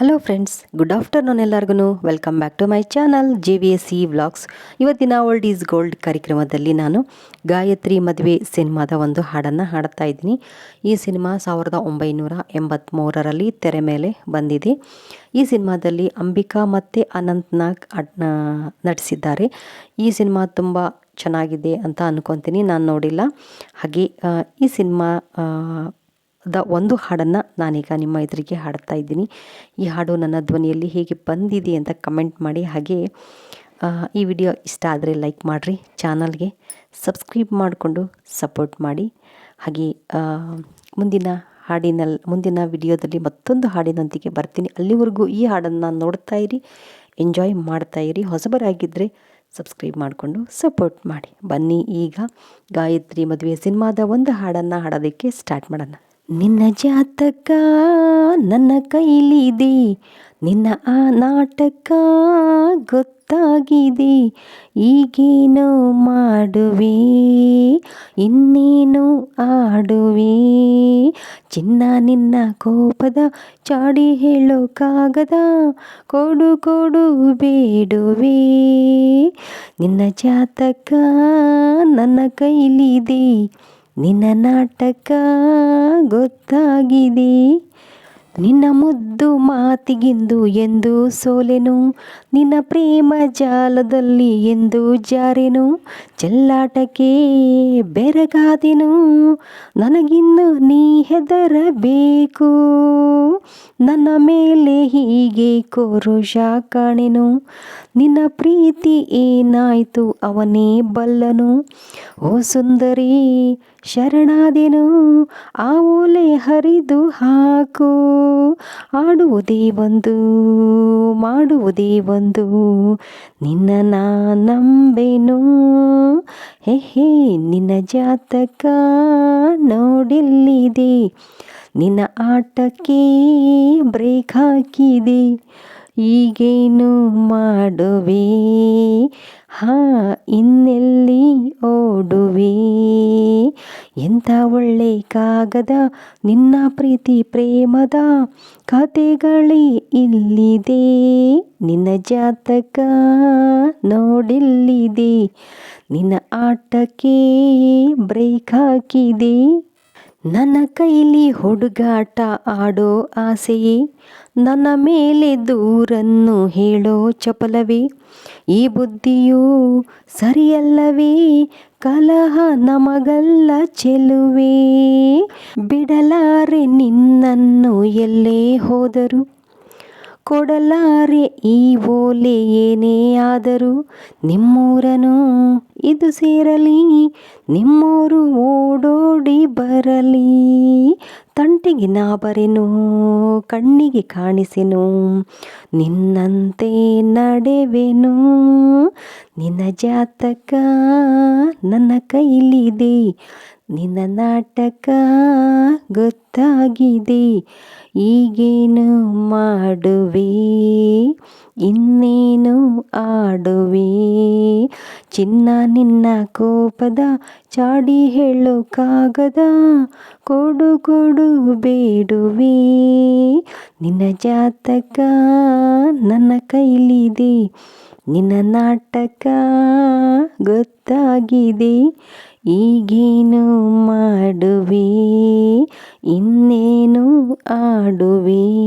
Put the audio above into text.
Hello friends good afternoon ಎಲ್ಲರಿಗೂ welcome back to my channel J V S C vlogs ಇವತ್ತಿನ old is gold ಕಾರ್ಯಕ್ರಮದಲ್ಲಿ ನಾನು ಗಾಯತ್ರಿ ಮದುವೆ ಸಿನಿಮಾದ ಒಂದು ಹಾಡನ್ನು ಹಾಡ್ತಾ ಇದ್ದೀನಿ. ಈ ಸಿನಿಮಾ ಸಾವಿರದ ಒಂಬೈನೂರ ಎಂಬತ್ತ್ಮೂರರಲ್ಲಿ ತೆರೆ ಮೇಲೆ ಬಂದಿದೆ. ಈ ಸಿನಿಮಾದಲ್ಲಿ ಅಂಬಿಕಾ ಮತ್ತು ಅನಂತ್ನಾಗ್ ನಟಿಸಿದ್ದಾರೆ. ಈ ಸಿನಿಮಾ ತುಂಬ ಚೆನ್ನಾಗಿದೆ ಅಂತ ಅಂದ್ಕೊತೀನಿ ನಾನು ನೋಡಿಲ್ಲ. ಹಾಗೆ ಈ ಸಿನಿಮಾ ದ ಒಂದು ಹಾಡನ್ನು ನಾನೀಗ ನಿಮ್ಮ ಎದುರಿಗೆ ಹಾಡ್ತಾ ಇದ್ದೀನಿ. ಈ ಹಾಡು ನನ್ನ ಧ್ವನಿಯಲ್ಲಿ ಹೇಗೆ ಬಂದಿದೆ ಅಂತ ಕಮೆಂಟ್ ಮಾಡಿ. ಹಾಗೆ ಈ ವಿಡಿಯೋ ಇಷ್ಟ ಆದರೆ ಲೈಕ್ ಮಾಡಿರಿ, ಚಾನಲ್ಗೆ ಸಬ್ಸ್ಕ್ರೈಬ್ ಮಾಡಿಕೊಂಡು ಸಪೋರ್ಟ್ ಮಾಡಿ. ಹಾಗೆ ಮುಂದಿನ ಹಾಡಿನಲ್ಲಿ ಮುಂದಿನ ವಿಡಿಯೋದಲ್ಲಿ ಮತ್ತೊಂದು ಹಾಡಿನೊಂದಿಗೆ ಬರ್ತೀನಿ. ಅಲ್ಲಿವರೆಗೂ ಈ ಹಾಡನ್ನು ನೋಡ್ತಾ ಇರಿ, ಎಂಜಾಯ್ ಮಾಡ್ತಾ ಇರಿ. ಹೊಸಬರಾಗಿದ್ದರೆ ಸಬ್ಸ್ಕ್ರೈಬ್ ಮಾಡಿಕೊಂಡು ಸಪೋರ್ಟ್ ಮಾಡಿ. ಬನ್ನಿ ಈಗ ಗಾಯತ್ರಿ ಮದುವೆ ಸಿನಿಮಾದ ಒಂದು ಹಾಡನ್ನು ಹಾಡೋದಕ್ಕೆ ಸ್ಟಾರ್ಟ್ ಮಾಡೋಣ. ನಿನ್ನ ಜಾತಕ ನನ್ನ ಕೈಲಿದೆ. ನಿನ್ನ ಆ ನಾಟಕ ಗೊತ್ತಾಗಿದೆ. ಈಗೇನು ಮಾಡುವೆ? ಇನ್ನೇನು ಆಡುವೆ? ಚಿನ್ನ ನಿನ್ನ ಕೋಪದ ಚಾಡಿ ಹೇಳೋಕ್ಕಾಗದ ಕೊಡು ಕೊಡು ಬೇಡುವೆ. ನಿನ್ನ ಜಾತಕ ನನ್ನ ಕೈಲಿದೆ. ನಿನ್ನ ನಾಟಕ ಗೊತ್ತಾಗಿದೆ. ನಿನ್ನ ಮುದ್ದು ಮಾತಿಗಿಂದು ಎಂದು ಸೋಲೆನು, ನಿನ್ನ ಪ್ರೇಮ ಜಾಲದಲ್ಲಿ ಎಂದು ಜಾರೆನು, ಚೆಲ್ಲಾಟಕ್ಕೆ ಬೆರಗಾದೆನು, ನನಗಿನ್ನು ನೀ ಹೆದರಬೇಕು. ನನ್ನ ಮೇಲೆ ಹೀಗೆ ಕೋರುಷ ಕಾಣೆನು, ನಿನ್ನ ಪ್ರೀತಿ ಏನಾಯಿತು ಅವನೇ ಬಲ್ಲನು. ಓ ಸುಂದರಿ, ಶರಣಾದೆನು, ಆ ಓಲೆ ಹರಿದು ಹಾಕು. ಆಡುವುದೇ ಒಂದು, ಮಾಡುವುದೇ ಒಂದು. ನಿನ್ನ ನಾ ನಂಬೆನು. ಹೇ ಹೇ, ನಿನ್ನ ಜಾತಕ ನೋಡಿಲ್ಲಿದೆ? ನಿನ್ನ ಆಟಕ್ಕೆ ಬ್ರೇಕ್ ಹಾಕಿದೆ. ಈಗೇನು ಮಾಡುವೆ? ಹಾ, ಇನ್ನೆಲ್ಲಿ ಓಡುವೆ? ಎಂಥ ಒಳ್ಳೆ ಕಾಗದ, ನಿನ್ನ ಪ್ರೀತಿ ಪ್ರೇಮದ ಕತೆಗಳೇ ಇಲ್ಲಿದೆ. ನಿನ್ನ ಜಾತಕ ನೋಡಿಲ್ಲಿದೆ. ನಿನ್ನ ಆಟಕ್ಕೆ ಬ್ರೇಕ್ ಹಾಕಿದೆ. ನನ್ನ ಕೈಲಿ ಹುಡುಗಾಟ ಆಡೋ ಆಸೆಯೇ? ನನ್ನ ಮೇಲೆ ದೂರನ್ನು ಹೇಳೋ ಚಪಲವೇ? ಈ ಬುದ್ಧಿಯೂ ಸರಿಯಲ್ಲವೇ? ಕಲಹ ನಮಗಲ್ಲ ಚೆಲುವೆ? ಬಿಡಲಾರೆ ನಿನ್ನನ್ನು ಎಲ್ಲೇ ಹೋದರು? ಕೊಡಲಾರೆ ಈ ಓಲೆ ಏನೇ ಆದರೂ ನಿಮ್ಮೂರನು ಇದು ಸೇರಲಿ ನಿಮ್ಮೂರು ಓಡೋಡಿ ಬರಲಿ. ತಂಟೆಗೆ ನಾ ಬರೆನು, ಕಣ್ಣಿಗೆ ಕಾಣಿಸೆನು, ನಿನ್ನಂತೆ ನಡೆವೆನು, ನಿನ್ನ ಜಾತಕ ನನ್ನ ಕೈಲಿದೆ, ನಿನ್ನ ನಾಟಕ ಗೊತ್ತಾಗಿದೆ, ಈಗೇನು ಮಾಡುವೆ, ಇನ್ನೇನು ಆಡುವೆ ಚಿನ್ನ ನಿನ್ನ ಕೋಪದ ಚಾಡಿ ಹೇಳೋಕ್ಕಾಗದ ಕೊಡು ಕೊಡು, ಬೇಡುವೆ. ನಿನ್ನ ಜಾತಕ ನನ್ನ ಕೈಲಿದೆ. ನಿನ್ನ ನಾಟಕ ಗೊತ್ತಾಗಿದೆ. ಈಗೇನು ಮಾಡುವೆ? ಇನ್ನೇನು ಆಡುವೆ?